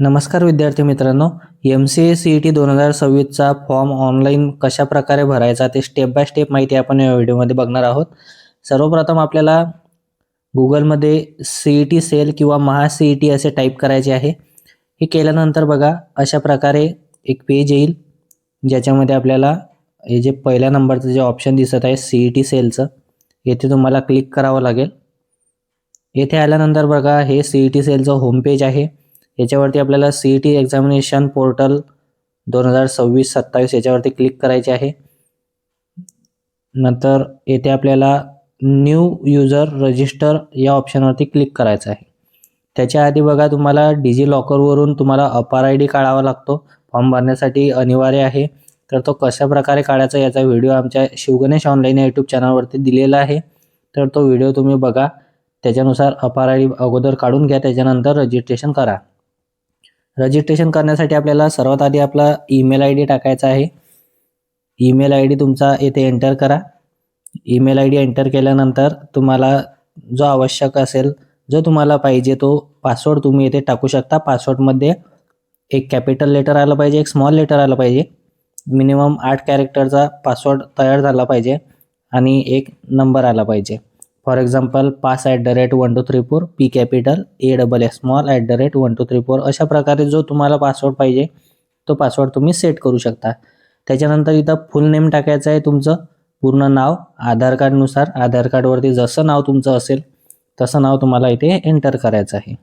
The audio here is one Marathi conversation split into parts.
नमस्कार विद्यार्थी मित्रांनो M C A C E T दोन हजार सव्वीसचा फॉर्म ऑनलाईन कशा प्रकारे भरायचा ते स्टेप बाय स्टेप माहिती आपण या व्हिडिओमध्ये बघणार आहोत. सर्वप्रथम आपल्याला गुगलमध्ये सी ई टी सेल किंवा महा सी ई टी असे टाईप करायचे आहे. हे केल्यानंतर बघा अशा प्रकारे एक पेज येईल ज्याच्यामध्ये आपल्याला हे जे पहिल्या नंबरचं जे ऑप्शन दिसत आहे सी ई टी सेलचं येथे तुम्हाला क्लिक करावं लागेल. येथे आल्यानंतर बघा हे सी ई टी सेलचं होम पेज आहे. याच्यावरती आपल्याला C E T examination portal दोन हजार सव्वीस सत्तावीस याच्यावरती क्लिक करायचे आहे. नंतर येथे आपल्याला न्यू युजर रजिस्टर या ऑप्शनवरती क्लिक करायचं आहे. त्याच्या आधी बघा तुम्हाला डिजी लॉकरवरून तुम्हाला अपार आय डी काढावा लागतो. फॉर्म भरण्यासाठी अनिवार्य आहे. तर तो कशा प्रकारे काढायचा याचा व्हिडिओ आमच्या शिवगणेश ऑनलाईन या यूट्यूब चॅनलवरती दिलेला आहे. तर तो व्हिडिओ तुम्ही बघा. त्याच्यानुसार अपार आय डी अगोदर काढून घ्या. त्याच्यानंतर रजिस्ट्रेशन करा. रजिस्ट्रेशन करण्यासाठी आपल्याला सर्वात आधी आपला ईमेल आय डी टाकायचा आहे. ईमेल आय डी तुमचा येथे एंटर करा. ईमेल आय डी एंटर केल्यानंतर तुम्हाला जो आवश्यक असेल जो तुम्हाला पाहिजे तो पासवर्ड तुम्ही येथे टाकू शकता. पासवर्डमध्ये एक कॅपिटल लेटर आलं पाहिजे एक स्मॉल लेटर आलं पाहिजे. मिनिमम आठ कॅरेक्टरचा पासवर्ड तयार झाला पाहिजे आणि एक नंबर आला पाहिजे. For example pass at the rate one two three four P capital A double S small at the rate one two three four अशा प्रकारे जो तुम्हाला पासवर्ड पाहिजे तो पासवर्ड तुम्ही सेट करू शकता. त्याच्यानंतर इथं फुल नेम टाकायचं आहे तुमचं पूर्ण नाव आधार कार्डनुसार आधार कार्डवरती जसं नाव तुमचं असेल तसं नाव तुम्हाला इथे एंटर करायचं आहे.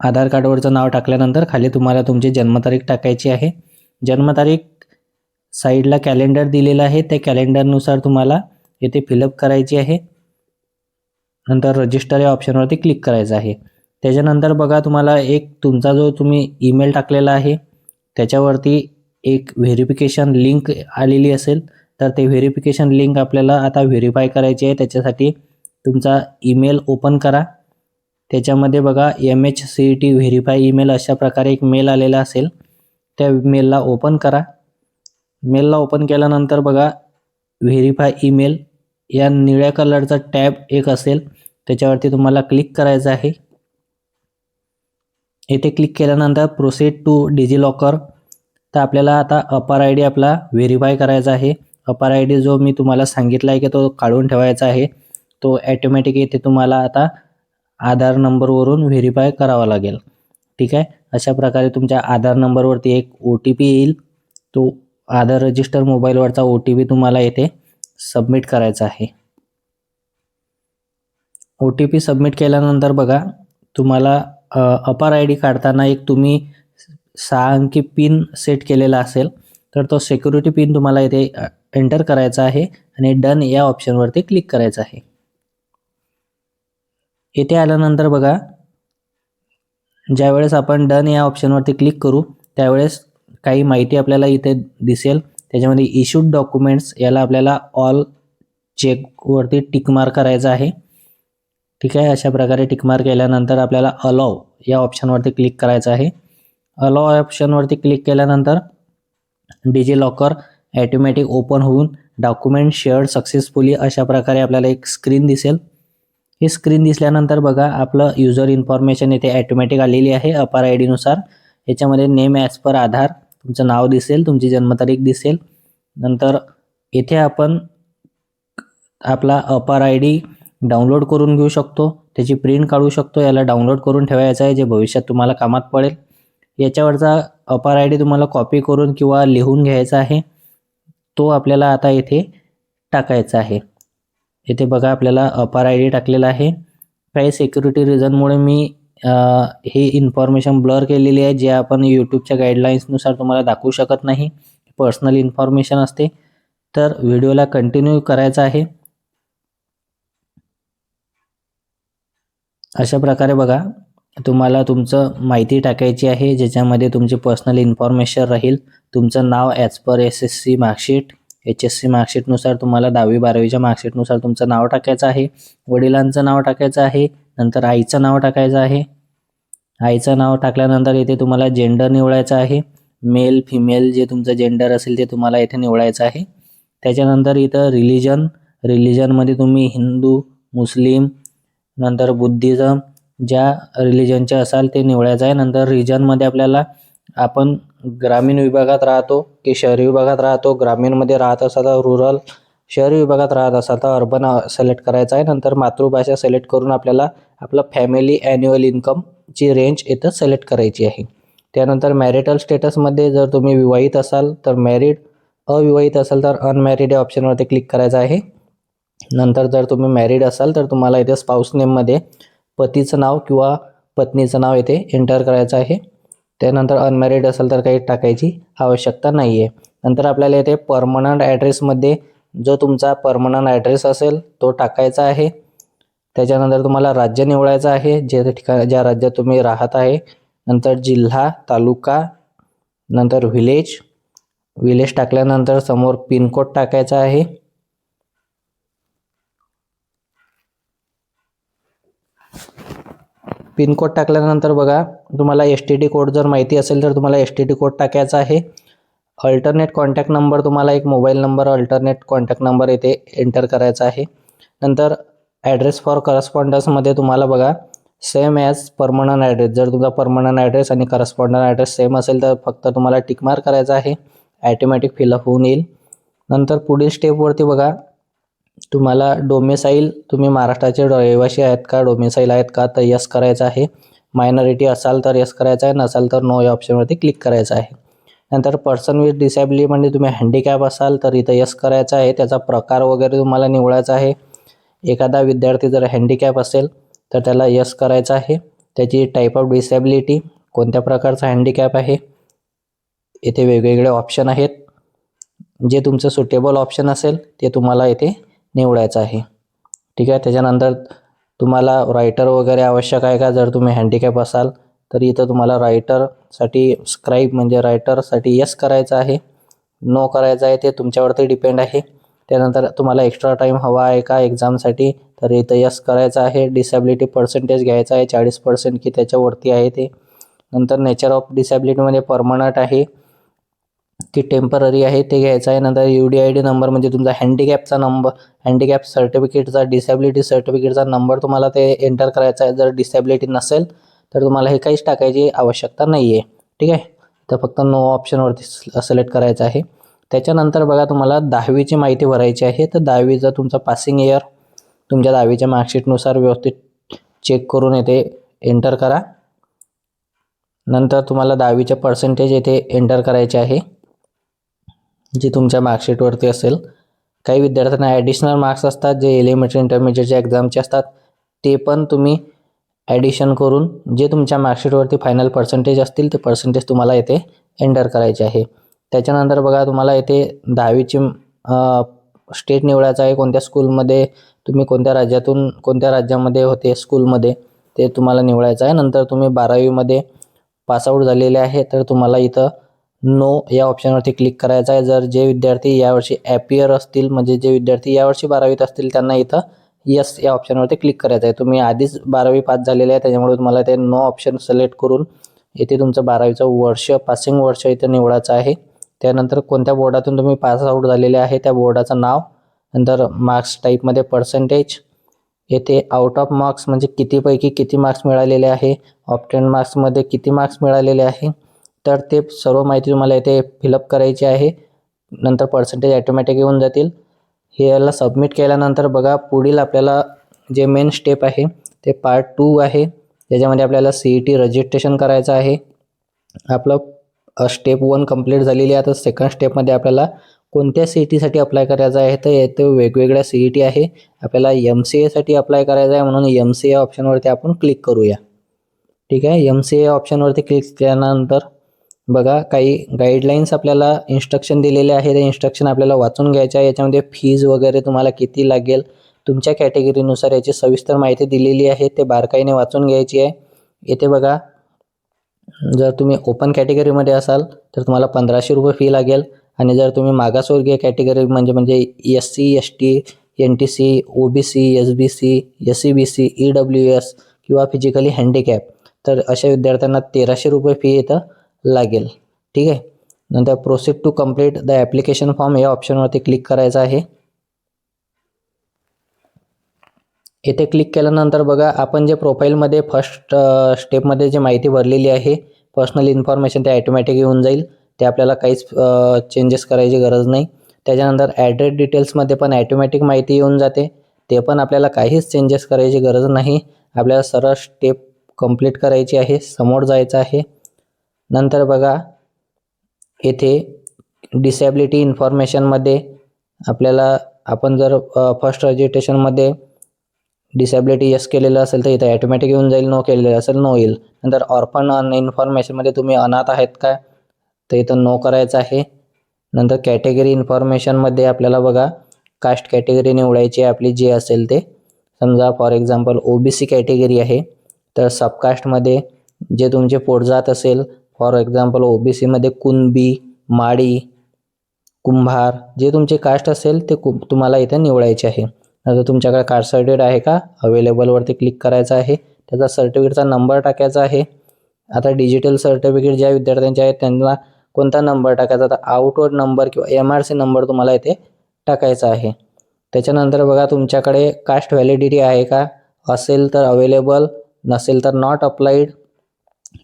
आधार कार्डवरचं नाव टाकल्यानंतर खाली तुम्हाला तुमची जन्मतारीख टाकायची आहे. जन्मतारीख साईडला कॅलेंडर दिलेलं आहे. त्या कॅलेंडरनुसार तुम्हाला येथे फिलअप करायची आहे. नंतर रजिस्टर या ऑप्शनवरती क्लिक करायचं आहे. त्याच्यानंतर बघा तुम्हाला एक तुमचा जो तुम्ही ईमेल टाकलेला आहे त्याच्यावरती एक व्हेरिफिकेशन लिंक आलेली असेल तर ते व्हेरिफिकेशन लिंक आपल्याला आता व्हेरीफाय करायची आहे. त्याच्यासाठी तुमचा ईमेल ओपन करा. त्याच्यामध्ये बघा M H C E T verify email अशा प्रकारे एक मेल आलेला असेल त्या मेलला ओपन करा. मेलला ओपन केल्यानंतर बघा व्हेरीफाय ईमेल या निळ्या कलरचा टॅब एक असेल त्याच्यावरती तुम्हाला क्लिक करायचं आहे. येथे क्लिक केल्यानंतर प्रोसेड टू डिजी लॉकर तर आपल्याला आता अपार आय डी आपला व्हेरीफाय करायचा आहे. अपार आय डी जो मी तुम्हाला सांगितला आहे की तो काढून ठेवायचा आहे तो ॲटोमॅटिक येथे तुम्हाला आता आधार नंबरवरून व्हेरीफाय करावा लागेल. ठीक आहे? अशा प्रकारे तुमच्या आधार नंबरवरती एक ओ टी पी येईल. तो आधार रजिस्टर मोबाईलवरचा ओ टी पी तुम्हाला येथे सबमिट करायचा आहे. ओ टी पी सबमिट केल्यानंतर बघा तुम्हाला अपार आय डी काढताना एक तुम्ही सहा अंकी पिन सेट केलेला असेल तर तो सिक्युरिटी पिन तुम्हाला इथे एंटर करायचा आहे आणि डन या ऑप्शनवरती क्लिक करायचं आहे. येथे आल्यानंतर बघा ज्यावेळेस आपण डन या ऑप्शनवरती क्लिक करू त्यावेळेस काही माहिती आपल्याला इथे दिसेल. त्याच्यामध्ये इश्यूड डॉक्युमेंट्स याला आपल्याला ऑल चेकवरती टिकमार करायचं करायचा आहे. ठीक आहे? अशा प्रकारे टिकमार केल्यानंतर आपल्याला अलाव या ऑप्शनवरती क्लिक करायचं आहे. अलाव ऑप्शनवरती क्लिक केल्यानंतर डिजी लॉकर ॲटोमॅटिक ओपन होऊन डॉक्युमेंट शेअर्ड सक्सेसफुली अशा प्रकारे आपल्याला एक स्क्रीन दिसेल. ही स्क्रीन दिसल्यानंतर बघा आपलं युजर इन्फॉर्मेशन इथे ॲटोमॅटिक आलेली आहे. अपार आय डीनुसार याच्यामध्ये नेम ॲज पर आधार. तुमचं नाव दिसेल तुमची जन्मतारीख दिसेल. नंतर येथे आपण आपला अपार आय डी डाउनलोड करून घेऊ शकतो. त्याची प्रिंट काढू शकतो. याला डाउनलोड करून ठेवायचं आहे जे भविष्यात तुम्हाला कामात पडेल. याच्यावरचा अपार आय डी तुम्हाला कॉपी करून किंवा लिहून घ्यायचा आहे. तो आपल्याला आता येथे टाकायचा आहे. येथे बघा आपल्याला अपार आय डी टाकलेला आहे. काही सिक्युरिटी रिझनमुळे मी ही इन्फॉर्मेशन ब्लर केलेली आहे जे आपण यूट्यूबच्या गाईडलाईन्सनुसार तुम्हाला दाखवू शकत नाही. पर्सनल इन्फॉर्मेशन असते. तर व्हिडिओला कंटिन्यू करायचा आहे. अशा प्रकारे बघा तुम्हाला तुमचं माहिती टाकायची आहे ज्याच्यामध्ये तुमची पर्सनल इन्फॉर्मेशन राहील. तुमचं नाव as per S S C marksheet H S C मार्कशीटनुसार तुम्हाला दहावी बारावीच्या मार्कशीटनुसार तुमचं नाव टाकायचं आहे. वडिलांचं नाव टाकायचं आहे. नंतर आईचं नाव टाकायचं आहे. आईचं नाव टाकल्यानंतर इथे तुम्हाला जेंडर निवडायचं आहे. मेल फिमेल जे तुमचं जेंडर असेल ते तुम्हाला इथे निवडायचं आहे. त्याच्यानंतर इथं रिलिजन रिलिजनमध्ये तुम्ही हिंदू मुस्लिम नंतर बुद्धिझम ज्या रिलिजनचे असाल ते निवडायचं आहे. नंतर रिजनमध्ये आपल्याला आपण ग्रामीण विभागात राहतो की शहरी विभागात राहतो. ग्रामीणमध्ये राहत असाल तर रुरल शहरी विभागात राहत असाल तर अर्बन सिलेक्ट करायचं आहे. नंतर मातृभाषा सिलेक्ट करून आपल्याला आपलं फॅमिली ॲन्युअल इन्कम ची रेंज इथं सिलेक्ट करायची आहे. त्यानंतर मॅरिटल स्टेटसमध्ये जर तुम्ही विवाहित असाल तर मॅरिड अविवाहित असाल तर अनमॅरिड या ऑप्शनवरती क्लिक करायचं आहे. नंतर जर तुम्ही मॅरिड असाल तर तुम्हाला इथे स्पाऊस नेममध्ये पतीचं नाव किंवा पत्नीचं नाव इथे एंटर करायचं आहे. त्यानंतर अनमॅरिड असेल तर काही टाकायची आवश्यकता नाही आहे नंतर आपल्याला इथे परमनंट ॲड्रेसमध्ये जो तुमचा परमनंट ॲड्रेस असेल तो टाकायचा आहे. त्याच्यानंतर तुम्हाला राज्य निवडायचं आहे जे ठिकाण ज्या राज्यात तुम्ही राहत आहे. नंतर जिल्हा तालुका नंतर व्हिलेज विलेज टाकल्यानंतर समोर पिनकोड टाकायचा आहे. पिनकोड टाकल्यानंतर बघा तुम्हाला एस टी डी कोड जर माहिती असेल तर तुम्हाला एस टी डी कोड टाकायचा आहे. अल्टरनेट कॉन्टॅक्ट नंबर तुम्हाला एक mobile number alternate contact number येथे एंटर करायचा आहे. नंतर ॲड्रेस फॉर करस्पॉन्डन्समध्ये तुम्हाला बघा सेम ॲज परमनंट ॲड्रेस जर तुमचा परमनंट ॲड्रेस आणि करस्पॉन्डंट ॲड्रेस सेम असेल तर फक्त तुम्हाला टिकमार करायचा आहे. ॲटोमॅटिक फिलअप होऊन येईल. नंतर पुढील स्टेपवरती बघा तुम्हाला डोमेसाईल तुम्ही महाराष्ट्राचे रहिवासी आहेत का डोमेसाईल आहेत का तर यस करायचं आहे. मायनॉरिटी असाल तर यस करायचं आहे नसाल तर नो या ऑप्शनवरती क्लिक करायचं आहे. नंतर पर्सन विथ डिसेबिलिटी म्हणजे तुम्ही हँडिकॅप असाल तर इथं यस करायचं आहे. त्याचा प्रकार वगैरे तुम्हाला निवडायचा आहे. एखादा विद्यार्थी जर हँडिकॅप असेल तर त्याला यस करायचं आहे. त्याची टाईप ऑफ डिसेबिलिटी कोणत्या प्रकारचा हँडिकॅप आहे? येथे वेगवेगळे ऑप्शन आहेत. जे तुमचं सुटेबल ऑप्शन असेल ते तुम्हाला येथे निवडायचं आहे. ठीक आहे? त्याच्यानंतर तुम्हाला रायटर वगैरे आवश्यक आहे का? जर तुम्ही हँडिकॅप असाल तर इथं तुम्हाला रायटरसाठी स्क्राईब म्हणजे रायटरसाठी यस करायचं आहे. नो करायचं आहे ते तुमच्यावरती डिपेंड आहे. त्यानंतर तुम्हाला एक्स्ट्रा टाईम हवा आहे का एक्झामसाठी तर इथं यस करायचं आहे. डिसॅबिलिटी पर्सेंटेज घ्यायचा आहे. चाळीस पर्सेंट की त्याच्यावरती आहे ते. नंतर नेचर ऑफ डिसॅबिलिटीमध्ये परमनंट आहे. की टेंपररी आहे ते घ्यायचं आहे. नंतर U D I D number म्हणजे तुमचा हँडिकॅपचा नंबर हँडिकॅप सर्टिफिकेटचा डिसॅबिलिटी सर्टिफिकेटचा नंबर तुम्हाला ते एंटर करायचा आहे. जर डिसॅबिलिटी नसेल तर तुम्हाला हे काहीच टाकायची आवश्यकता नाही आहे ठीक आहे? तर फक्त नो ऑप्शनवरती सिलेक्ट करायचं आहे. त्याच्यानंतर बघा तुम्हाला दहावीची माहिती भरायची आहे. तर दहावीचं तुमचं पासिंग इयर तुमच्या दहावीच्या मार्कशीटनुसार व्यवस्थित चेक करून येथे एंटर करा. नंतर तुम्हाला दहावीचे पर्सेंटेज येथे एंटर करायचे आहे. जी तुमच्या मार्कशीटवरती असेल. काही विद्यार्थ्यांना ॲडिशनल मार्क्स असतात जे एलिमेंटरी इंटरमिजिएटच्या एक्झामचे असतात ते पण तुम्ही ॲडिशन करून जे तुमच्या मार्कशीटवरती फायनल पर्सेंटेज असतील ते पर्सेंटेज तुम्हाला येथे एंटर करायचे आहे. त्याच्यानंतर बघा तुम्हाला येथे दहावीची स्टेट निवडायचं आहे. कोणत्या स्कूलमध्ये तुम्ही कोणत्या राज्यातून कोणत्या राज्यामध्ये होते स्कूलमध्ये ते तुम्हाला निवडायचं आहे. नंतर तुम्ही बारावीमध्ये पासआउट झालेले आहे तर तुम्हाला इथं नो या ऑप्शनवरती क्लिक करायचं आहे. जर जे विद्यार्थी यावर्षी ॲपियर असतील म्हणजे जे विद्यार्थी यावर्षी बारावीत असतील त्यांना इथं यस या ऑप्शनवरती क्लिक करायचं आहे. तुम्ही आधीच बारावी पास झालेले आहे त्याच्यामुळे तुम्हाला ते नो ऑप्शन सिलेक्ट करून येथे तुमचं बारावीचं वर्ष पासिंग वर्ष इथं निवडायचं आहे. त्यानंतर कोणत्या बोर्डातून तुम्ही पास आऊट झालेले आहे त्या बोर्डाचं नाव? नंतर मार्क्स टाईपमध्ये पर्सेंटेज येथे आउट ऑफ मार्क्स म्हणजे कितीपैकी किती मार्क्स मिळालेले आहे? ऑप्टेन मार्क्समध्ये किती मार्क्स मिळालेले आहे? तर ते सर्व माहिती तुम्हाला येथे फिलअप करायची आहे. नंतर पर्सेंटेज ॲटोमॅटिक येऊन जातील. हे याला सबमिट केल्यानंतर बघा पुढील आपल्याला जे मेन स्टेप आहे ते पार्ट टू आहे. त्याच्यामध्ये आपल्याला सी ई टी रजिस्ट्रेशन करायचं आहे. आपलं स्टेप वन कंप्लीट झालेली आहे. आता सेकंड स्टेपमध्ये आपल्याला कोणत्या सी ई टीसाठी अप्लाय करायचं आहे? तर येथे वेगवेगळ्या सी ई टी आहे. आपल्याला एम सी एसाठी अप्लाय करायचं आहे. म्हणून एम सी ए ऑप्शनवरती आपण क्लिक करूया. ठीक आहे? एम सी ए ऑप्शनवरती क्लिक केल्यानंतर बघा काही गाईडलाईन्स आपल्याला इन्स्ट्रक्शन दिलेले आहे ते इन्स्ट्रक्शन आपल्याला वाचून घ्यायचे आहे. याच्यामध्ये फीज वगैरे तुम्हाला किती लागेल? तुमच्या कॅटेगरीनुसार याची सविस्तर माहिती दिलेली आहे. ते बारकाईने वाचून घ्यायची आहे. येथे बघा जर तुम्ही ओपन कॅटेगरीमध्ये असाल तर तुम्हाला पंधराशे रुपये फी लागेल. आणि जर तुम्ही मागासवर्गीय कॅटेगरी म्हणजे म्हणजे S C S T N T C O B C S B C S C B C E W S किंवा फिजिकली हँडिकॅप तर अशा विद्यार्थ्यांना तेराशे रुपये फी इथं लागेल. ठीक आहे? नंतर proceed to complete the application form या ऑप्शनवरती क्लिक करायचं आहे. येथे क्लिक केल्यानंतर बघा आपण जे प्रोफाईलमध्ये फर्स्ट स्टेपमध्ये जे माहिती भरलेली आहे पर्सनल इन्फॉर्मेशन ते ॲटोमॅटिक येऊन जाईल. ते आपल्याला काहीच चेंजेस करायची गरज नाही. त्याच्यानंतर ॲड्रेस डिटेल्समध्ये पण ॲटोमॅटिक माहिती येऊन जाते. ते पण आपल्याला काहीच चेंजेस करायची गरज नाही. आपल्याला सरळ स्टेप कंप्लीट करायची आहे समोर जायचं आहे. नंतर बघा येथे डिसॅबिलिटी इन्फॉर्मेशनमध्ये आपल्याला आपण जर फर्स्ट रजिस्ट्रेशनमध्ये डिसॅबिलिटी यस केलेलं असेल तर इथे ॲटोमॅटिक येऊन जाईल नो केलेलं असेल नो येईल. नंतर ऑर्फन इन्फॉर्मेशनमध्ये तुम्ही अनाथ आहेत का? तर इथं नो करायचं आहे. नंतर कॅटेगरी इन्फॉर्मेशनमध्ये आपल्याला बघा कास्ट कॅटेगरी निवडायची आहे आपली जी असेल ते. समजा for example O B C category आहे. तर सबकास्टमध्ये जे तुमचे पोटजात असेल फॉर एक्झाम्पल ओ बी सीमध्ये कुणबी माळी कुंभार जे तुमचे कास्ट असेल ते कु तुम्हाला इथे निवडायचे आहे. नंतर तुमच्याकडे कास्ट सर्टिफिकेट आहे का? अवेलेबलवरती क्लिक करायचं आहे. त्याचा सर्टिफिकेटचा नंबर टाकायचा आहे. आता डिजिटल सर्टिफिकेट ज्या विद्यार्थ्यांचे आहेत त्यांना कोणता नंबर टाकायचा? तर आउटवर्ड नंबर किंवा एम आर सी नंबर तुम्हाला इथे टाकायचा आहे. त्याच्यानंतर बघा तुमच्याकडे कास्ट व्हॅलिडिटी आहे का? असेल तर अवेलेबल नसेल तर नॉट अप्लाईड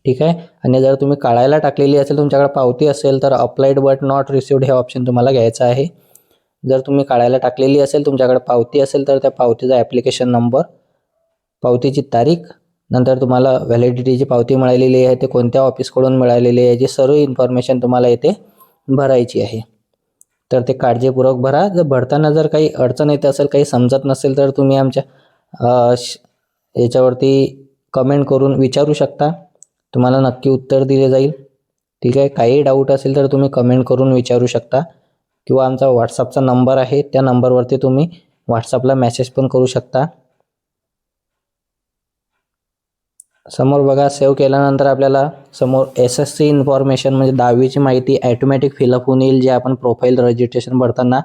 ठीक आहे? आणि जर तुम्ही काढायला टाकलेली असेल तुमच्याकडे पावती असेल तर अप्लाईड बट नॉट रिसिवड हे ऑप्शन तुम्हाला घ्यायचं आहे. जर तुम्ही काढायला टाकलेली असेल तुमच्याकडे पावती असेल तर त्या पावतीचा ॲप्लिकेशन नंबर पावतीची तारीख नंतर तुम्हाला व्हॅलिडिटीची पावती मिळालेली आहे ते कोणत्या ऑफिसकडून मिळालेली आहे याची सर्व इन्फॉर्मेशन तुम्हाला इथे भरायची आहे. तर ते काळजीपूर्वक भरा. जर भरताना जर काही अडचण येत असेल काही समजत नसेल तर तुम्ही आमच्या याच्यावरती कमेंट करून विचारू शकता. तुम्हाला नक्की उत्तर दिले जाईल. ठीक आहे? काही डाऊट असेल तर तुम्ही कमेंट करून विचारू शकता. किंवा आमचा व्हॉट्सअपचा नंबर आहे त्या नंबरवरती तुम्ही व्हॉट्सअपला मेसेज पण करू शकता. समोर बघा सेव्ह केल्यानंतर आपल्याला समोर एस एस सी इन्फॉर्मेशन म्हणजे दहावीची माहिती ॲटोमॅटिक फिलअप होऊन येईल जे आपण प्रोफाईल रजिस्ट्रेशन भरताना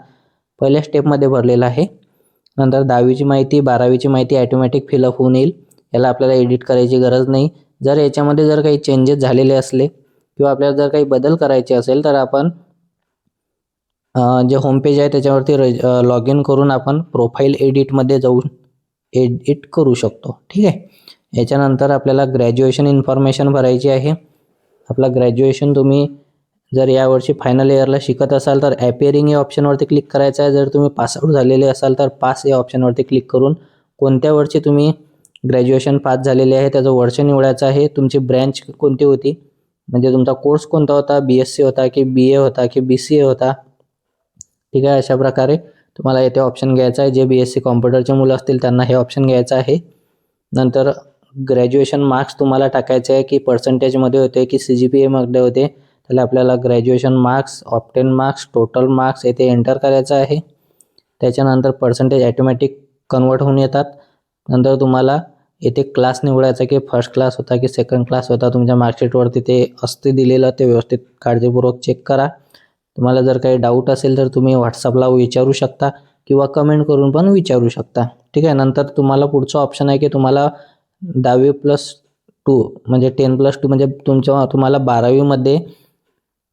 पहिल्या स्टेपमध्ये भरलेलं आहे. नंतर दहावीची माहिती बारावीची माहिती ॲटोमॅटिक फिलअप होऊन येईल. याला आपल्याला एडिट करायची गरज नाही. जर याच्यामध्ये जर काही चेंजेस झालेले असले किंवा आपल्याला जर काही बदल करायचे असेल तर आपण जे होमपेज आहे त्याच्यावरती रज लॉग इन करून आपण प्रोफाईल एडिटमध्ये जाऊन एडिट करू शकतो. ठीक आहे? याच्यानंतर आपल्याला ग्रॅज्युएशन इन्फॉर्मेशन भरायची आहे. आपला ग्रॅज्युएशन तुम्ही जर यावर्षी फायनल इयरला शिकत असाल तर ॲपिअरिंग या ऑप्शनवरती क्लिक करायचं आहे. जर तुम्ही पासआउट झालेले असाल तर पास या ऑप्शनवरती क्लिक करून कोणत्या वर्षी तुम्ही ग्रॅज्युएशन पास झालेले आहे त्याचं वर्ष निवडायचं आहे तुमची ब्रँच कोणती होती? म्हणजे तुमचा कोर्स कोणता होता? बी एस सी होता की बी ए होता की बी सी ए होता? ठीक आहे अशा प्रकारे तुम्हाला येथे ऑप्शन घ्यायचा आहे. जे बी एस सी कॉम्प्युटरचे मुलं असतील त्यांना हे ऑप्शन घ्यायचं आहे. नंतर ग्रॅज्युएशन मार्क्स तुम्हाला टाकायचे आहे की पर्सेंटेजमध्ये होते की सी जी पी एमध्ये होते त्याला आपल्याला graduation marks obtained marks total marks येथे एंटर करायचं आहे. त्याच्यानंतर पर्सेंटेज ॲटोमॅटिक कन्वर्ट होऊन येतात. नंतर तुम्हाला येथे क्लास निवडायचा की फर्स्ट क्लास होता की सेकंड क्लास होता तुमच्या मार्कशीटवरती ते असते दिलेलं ते व्यवस्थित काळजीपूर्वक चेक करा. तुम्हाला जर काही डाऊट असेल तर तुम्ही व्हॉट्सअपला विचारू शकता किंवा कमेंट करून पण विचारू शकता. ठीक आहे? नंतर तुम्हाला पुढचं ऑप्शन आहे की तुम्हाला दहावी प्लस टू म्हणजे टेन प्लस टू म्हणजे तुमच्या तुम्हाला बारावीमध्ये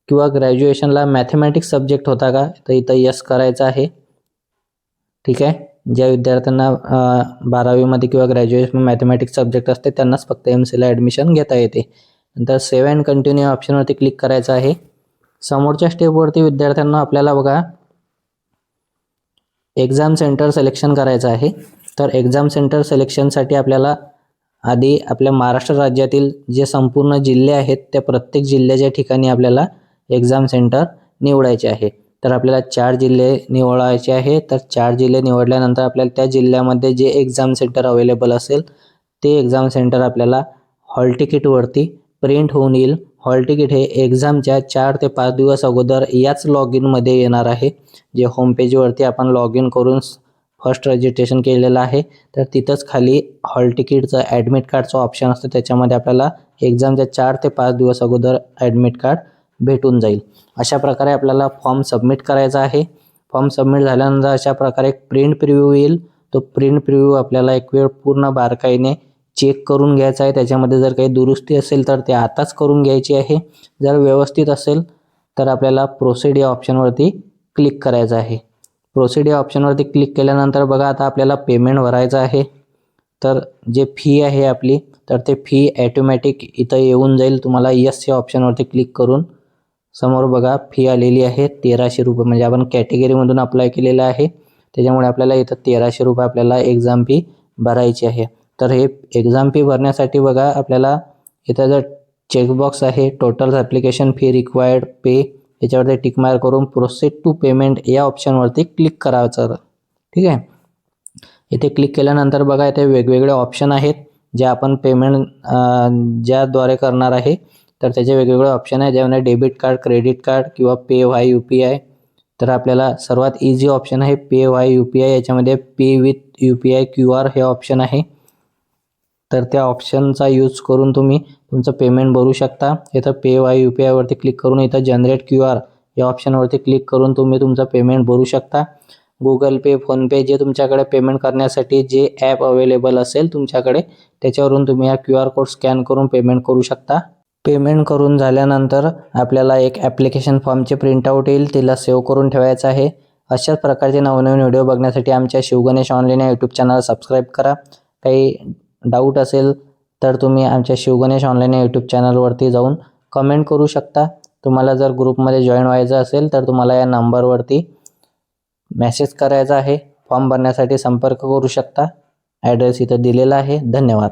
किंवा ग्रॅज्युएशनला मॅथमॅटिक्स सब्जेक्ट होता का? तर इथं यस करायचं आहे. ठीक आहे? ज्या विद्यार्थ्यांना बारावीमध्ये किंवा ग्रॅज्युएशन मॅथमॅटिक्स सब्जेक्ट असते त्यांनाच फक्त एम सीला ॲडमिशन घेता येते. नंतर सेव्ह अँड कंटिन्यू ऑप्शनवरती क्लिक करायचं आहे. समोरच्या स्टेपवरती विद्यार्थ्यांना आपल्याला बघा एक्झाम सेंटर सिलेक्शन करायचं आहे. तर एक्झाम सेंटर सिलेक्शनसाठी आपल्याला आधी आपल्या महाराष्ट्र राज्यातील जे संपूर्ण जिल्हे आहेत त्या प्रत्येक जिल्ह्याच्या ठिकाणी आपल्याला एक्झाम सेंटर निवडायचे आहे. तर आपल्याला चार जिल्हे निवडायचे आहे. तर चार जिल्हे निवडल्यानंतर आपल्याला त्या जिल्ह्यामध्ये जे एक्झाम सेंटर अवेलेबल असेल ते एक्झाम सेंटर आपल्याला हॉल तिकीटवरती प्रिंट होऊन येईल. हॉल तिकीट हे एक्झामच्या चार ते पाच दिवस अगोदर याच लॉग इनमध्ये येणार आहे. जे होम पेजवरती आपण लॉग इन करून फर्स्ट रजिस्ट्रेशन केलेलं आहे. तर तिथंच खाली हॉल तिकीटचं ॲडमिट कार्डचं ऑप्शन असतं. त्याच्यामध्ये आपल्याला एक्झामच्या चार ते पाच दिवस अगोदर ॲडमिट कार्ड भेटून जाईल. अशा प्रकारे आपल्याला फॉर्म सबमिट करायचा आहे. फॉर्म सबमिट झाल्यानंतर अशा प्रकारे एक प्रिंट प्रिव्ह्यू येईल. तो प्रिंट प्रिव्ह्यू आपल्याला एक वेळ पूर्ण बारकाईने चेक करून घ्यायचा आहे. त्याच्यामध्ये जर काही दुरुस्ती असेल तर ते आताच करून घ्यायची आहे. जर व्यवस्थित असेल तर आपल्याला प्रोसीड या ऑप्शनवरती क्लिक करायचं आहे. प्रोसीड या ऑप्शनवरती क्लिक केल्यानंतर बघा आता आपल्याला पेमेंट भरायचं आहे. तर जे फी आहे आपली तर ते फी ॲटोमॅटिक इथं येऊन जाईल. तुम्हाला यस या ऑप्शनवरती क्लिक करून समोर बघा फी आलेली आहे तेराशे रुपये. म्हणजे आपण कॅटेगरीमधून अप्लाय केलेलं आहे. त्याच्यामुळे आपल्याला इथं तेराशे रुपये आपल्याला एक्झाम फी भरायची आहे. तर हे एक्झाम फी भरण्यासाठी बघा आपल्याला इथं जर चेकबॉक्स आहे total application fee required pay याच्यावरती टिकमार करून प्रोसेस टू पेमेंट या ऑप्शनवरती क्लिक करायचं ठीक आहे? इथे क्लिक केल्यानंतर बघा इथे वेगवेगळे ऑप्शन आहेत जे आपण पेमेंट ज्याद्वारे करणार आहे. तर त्याचे वेगवेगळे ऑप्शन आहे ज्यामध्ये डेबिट कार्ड क्रेडिट कार्ड किंवा pay by U P I तर आपल्याला सर्वात इझी ऑप्शन आहे pay by U P I याच्यामध्ये pay with U P I Q R हे ऑप्शन आहे. तर त्या ऑप्शनचा यूज करून तुम्ही तुमचं पेमेंट भरू शकता. इथं पे वाय यू पी आयवरती क्लिक करून इथं जनरेट क्यू आर या ऑप्शनवरती क्लिक करून तुम्ही तुमचं पेमेंट भरू शकता. गुगल पे फोनपे जे तुमच्याकडे पेमेंट करण्यासाठी जे ॲप अवेलेबल असेल तुमच्याकडे त्याच्यावरून तुम्ही हा क्यू आर कोड स्कॅन करून पेमेंट करू शकता. पेमेंट करून झाल्यानंतर आपल्याला एक ॲप्लिकेशन फॉर्मचे प्रिंटआउट येईल. तिला सेव्ह करून ठेवायचं आहे. अशाच प्रकारचे नवनवीन व्हिडिओ बघण्यासाठी आमच्या शिवगणेश ऑनलाईन या यूट्यूब चॅनल सबस्क्राईब करा. काही डाऊट असेल तर तुम्ही आमच्या शिवगणेश ऑनलाईन यूट्यूब चॅनलवरती जाऊन कमेंट करू शकता. तुम्हाला जर ग्रुपमध्ये जॉईन व्हायचं असेल तर तुम्हाला या नंबरवरती मेसेज करायचा आहे. फॉर्म भरण्यासाठी संपर्क करू शकता. ॲड्रेस इथं दिलेला आहे. धन्यवाद.